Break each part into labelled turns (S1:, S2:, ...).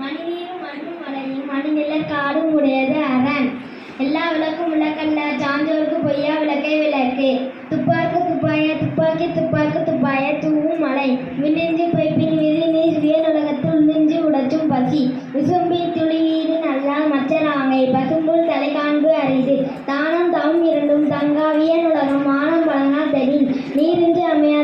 S1: மணிநீரும் மண்ணும் மலையும் மணிநிலர் காடும் உடையது அரண் எல்லா விளக்கும் விளக்கல்ல சான்றோருக்கு பொய்யா விளக்கு துப்பாக்கு துப்பாய துப்பாக்கி துப்பாக்கு துப்பாய தூவும் மலை விண்ணின்றி பொய்ப்பின் விதி நீர் வியனுலகத்தில் உள்ளின்றி உடச்சும் பசி விசும்பி துளி நல்லால் மச்சராங்கை பசும்புல் தலை காண்பு அரிது தானம் தவம் இரண்டும் தங்கா வியனுலகம் மானம் பழங்கா தெரியும் நீரின்றி அமையாது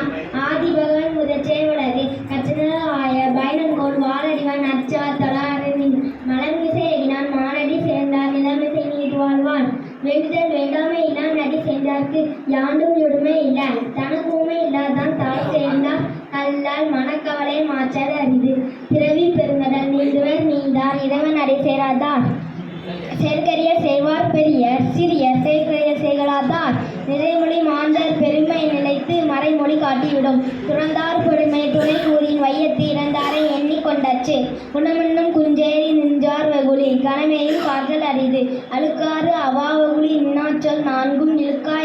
S1: எழுத்தெல்லாம் ஆதி பகவன் முதற்றே உலகு கச்சனாய பயனங்கோல் வாழடிவான் அச்சா தலாரின் மலர்மிசை எகினான் மானடி சேர்ந்தார் நிலமிசை நீர் வாழ்வான். வெகுதல் வேண்டாமை இல்லாம் நடி சேர்ந்தார்க்கு. யாண்டும் யுடுமை இல்லை. தனக்குமே இல்லாதான் தாய் சேர்ந்தார். கல்லால் மனக்கவலை மாற்றல் அறிந்து பிறவி பெருங்கடல் நீந்துவர் நீந்தார். இறைவன் அடை சேராதார். செயற்கரிய செய்வார் பெரிய சிறிய செயற்கரிய செய்களாதார் நிறைமொழி ஒளி காட்டிவிடும் துறந்தார் பெருமை துணை கூறின் வையத்து இறந்தாரை எண்ணிக்கொண்டாச்சு. குணமென்னும் குஞ்சேரி நின்றார் வகுலி கனமேயும் காற்றல் அரிது. அழுக்காறு அவாவகுலி இன்னாச்சொல் நான்கும் இழுக்கா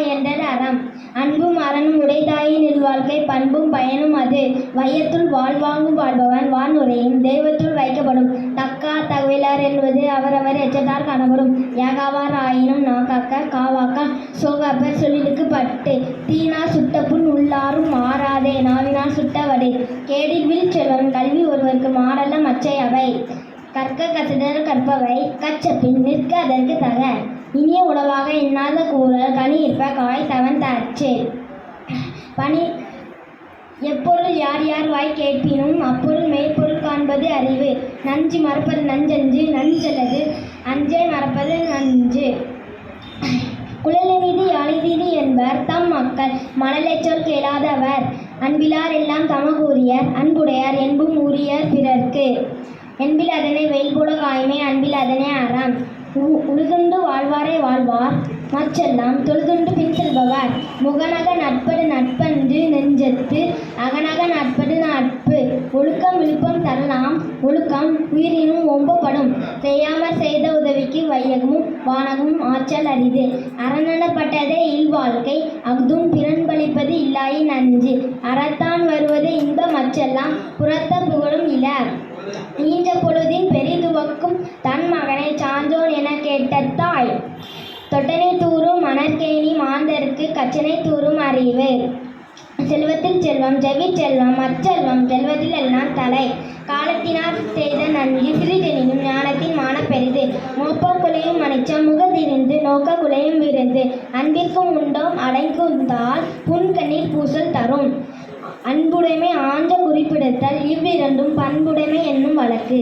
S1: பண்பும் பயனும் அது. வையத்துள் வாழ்வாங்கும் வாழ்பவன் வானுரையும் தெய்வத்துள் வைக்கப்படும். தக்கா தகவலார் என்பது அவரவர் எச்சத்தார் காணப்படும். ஏகாவார் ஆயினும் நாக்காக்க காவாக்கா சோகாப்பர் சொல்லிலுக்கு பட்டு. தீனா சுட்டப்புண் உள்ளாரும் மாறாதே நாவினால் சுட்டவடு கேடில் வில் செல்வன் கல்வி ஒருவருக்கு மாறல்ல மச்சை அவை. கற்க கசிடர் கற்பவை கச்சப்பின் நிற்க அதற்கு தக. இனிய உணவாக இன்னாத கூறல் கனி இருப்ப காய் தவன் தச்சு பனி எப்பொருள் யார் யார் வாய் கேட்பினும் அப்பொருள் மெய்ப்பொருள் காண்பது அறிவு. நஞ்சு மறப்பது நஞ்சஞ்சு நஞ்சல்லது அஞ்சே மறப்பது நஞ்சு. குழலநீதி யாழிதீது என்பர் தம் மக்கள் மணலைச்சொல் கேளாதவர். அன்பிலார் எல்லாம் தமகூறியர் அன்புடையார் என்பும் உரியர் பிறர்க்கு. என்பில் அதனை வெயில் போல காய்மை அன்பில் அதனை அறம். உ- உழுதுண்டு வாழ்வாரே வாழ்வார் மற்றெல்லாம் தொழுதுண்டு பின் செல்பவர். முகநக நட்பு நட்பன்று நெஞ்சத்து அகனக நட்பது நட்பு. ஒழுக்கம் விழுப்பம் தரலாம். ஒழுக்கம் உயிரினும் ஒம்பப்படும். செய்யாமற் செய்த உதவிக்கு வையகமும் வானகமும் ஆற்றல் அரிது. அறநலப்பட்டதே இல்வாழ்க்கை. அஃதும் பிறன்பளிப்பது இல்லாயி நஞ்சு. அறத்தான் வருவது இன்ப மற்றெல்லாம் புறத்த புகழும் இல ஈன்ற பொழுதின் பெரிதுவக்கும் தன் மகனை சான்றோன் என கேட்ட தாய். தொட்டனை தூறும் மணற்கேணி மாந்தருக்கு கச்சனை தூறும் அறிவு. செல்வத்தில் செல்வம் ஜெவிச் செல்வம் அச்செல்வம் செல்வதில் எல்லாம் தலை. காலத்தினார் செய்த நன்றி சிறிதெனினும் ஞானத்தின் மான பெரிது. மோப்பக்குலையும் குலையும் முகதிரிந்து நோக்கக்குலையும் விருந்து. அன்பிற்கும் உண்டோம் அடைக்குந்தால் புன்கண்ணீர் பூசல் தரும். அன்புடைமை ஆன்ற குறிப்பிடுத்தல் இவ்விரண்டும் பண்புடைமை என்னும் வழக்கு.